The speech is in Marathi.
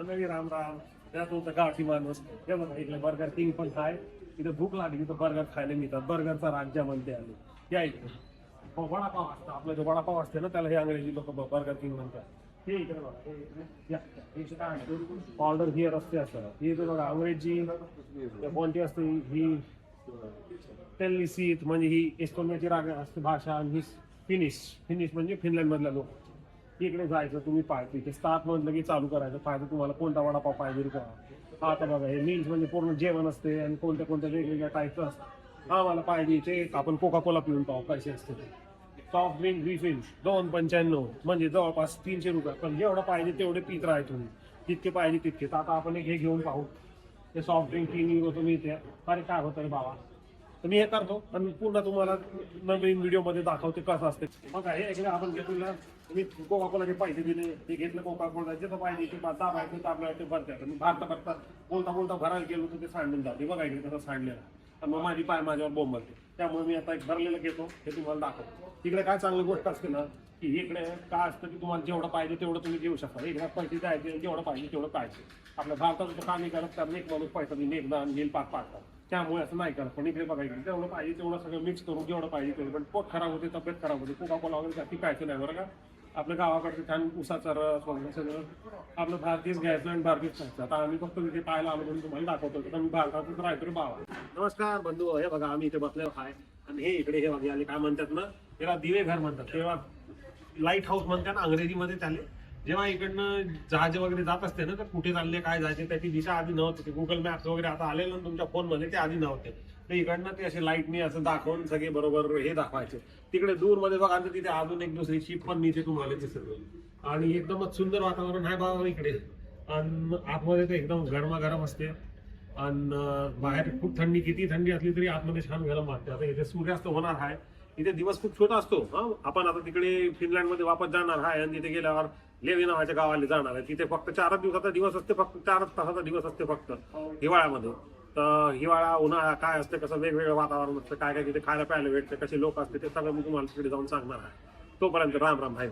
मंडळी राम राम त्या तुमचा गावठी माणूस. हे बघा इकडे बर्गर किंग पण आहे इथं भूक लागली तर बर्गर खायला मिळतात. बर्गरचा राज्यामध्ये म्हणते या इकडे. हो, वडापाव असतो. आपला जो वडापाव असते ना त्याला हे अंग्रेजी लोक बर्गर किंग म्हणतात. हे इकडे बघा. हे हे आहे. हिअर असते असं. हे तर बघा अंग्रेजी. कोणती असते? ही टेलिसीत म्हणजे ही एस्टोनियाची राग असते भाषा आणि ही फिनिश फिनिश म्हणजे फिनलँड मधल्या लोक. इकडे जायचं तुम्ही पाहिजे तिथे. स्टार्ट म्हटलं की चालू करायचं. पाहिजे तुम्हाला कोणता वडापाव पाहिजे का हा आता बघा हे मील्स म्हणजे पूर्ण जेवण असते आणि कोणत्या कोणत्या वेगवेगळ्या टाईपचं असतं. हा मला पाहिजे ते आपण कोका कोला पिऊन पाहू पैसे असते ते. सॉफ्ट ड्रिंक रिफिल दोन पंच्याण्णव. म्हणजे जवळपास तीनशे रुपये. पण जेवढं पाहिजे तेवढे पीत राहा तुम्ही. जितके पाहिजे तितके. तर आता आपण एक हे घेऊन पाहू. ते सॉफ्ट ड्रिंक तीन युरो तुम्ही इथे. अरे काय होतं रे बाबा? तर मी हे करतो. आणि पूर्ण तुम्हाला नवीन व्हिडिओमध्ये दाखवते कसं असते. मग हे इकडे आपण घेतलेलं मी कोका कोलाचे पैसे दिले ते घेतलं कोका कोला तर पाहिजे ते दाबायचं पाहिजे ते भरतात मी भारता भरता बोलता बोलता भरायला गेलो तर ते सांडून जाते. बघा इकडे कसं सांडलेलं आणि मग माझी पाय माझ्यावर बोंब त्यामुळे मी आता एक भरलेलं घेतो. हे तुम्हाला दाखवतो. तिकडे काय चांगली गोष्ट असते ना की इकडे काय असतं की तुम्हाला जेवढं पाहिजे तेवढं तुम्ही घेऊ शकता. इकडे पैसे द्यायचे जेवढं पाहिजे तेवढं पाहिजे आपल्या भारतात काम नाही करत कारण एक माणूस पैसा देईन एकदा आणि घेईल पाच पाडतात त्यामुळे असं नाही करत. पण इकडे बघा इकडे जेवढं पाहिजे तेवढं सगळं मिक्स करून जेवढं पाहिजे तेवढं. पण पोट खराब होते तब्येत खराब होते कोका कोला वगैरे जास्ती प्यायचं नाही बरं का? आपल्या गावाकडचं छान उसाचा रस वगैरे सगळं आपलं भारतीयच घ्यायचं आणि भारतीयच खायचं. आता आम्ही फक्त तिथे पाहायला आलो म्हणून तुम्हाला दाखवतो. तर आम्ही भारतातच राहतो बाबा. नमस्कार बंधू हे बघा आम्ही इथे बसलेलो आहे. आणि हे इकडे हे बघा आले काय म्हणतात ना त्याला दिवे घर म्हणतात. तेव्हा लाइट हाऊस म्हणतात ना अंग्रेजीमध्ये त्याले. जेव्हा इकडनं जहाज वगैरे जात असते ना तर कुठे चालले काय जायचे त्याची दिशा आधी नव्हती. ते गुगल मॅप्स वगैरे आता आलेलं ना तुमच्या फोनमध्ये ते आधी नव्हते. तर इकडनं ते असे लाईटनी असं दाखवून सगळे बरोबर हे दाखवायचे. तिकडे दूरमध्ये बघा तर तिथे अजून एक दुसरी शिप पण नीचे तुम्हाला दिसत आणि एकदमच सुंदर वातावरण आहे बाबा इकडे. आणि आतमध्ये तर एकदम गरमागरम असते. आणि बाहेर खूप थंडी किती थंडी असली तरी आतमध्ये छान गरम वाटते. आता इथे सूर्यास्त होणार आहे. इथे दिवस खूप छोटा असतो. हा आपण आता तिकडे फिनलँडमध्ये वापस जाणार. आहे आणि तिथे गेल्यावर लेवी नावाच्या गावाला जाणार आहे. तिथे फक्त चारच दिवसाचा दिवस असते फक्त चारच तासाचा दिवस असते फक्त हिवाळ्यामध्ये. तर हिवाळा उन्हाळा काय असते कसं वेगवेगळं वातावरण असतं काय काय तिथे खायला प्यायला भेटते कसे लोक असते ते सगळं मी तुम्हाला तिकडे जाऊन सांगणार आहे. तोपर्यंत राम राम भाई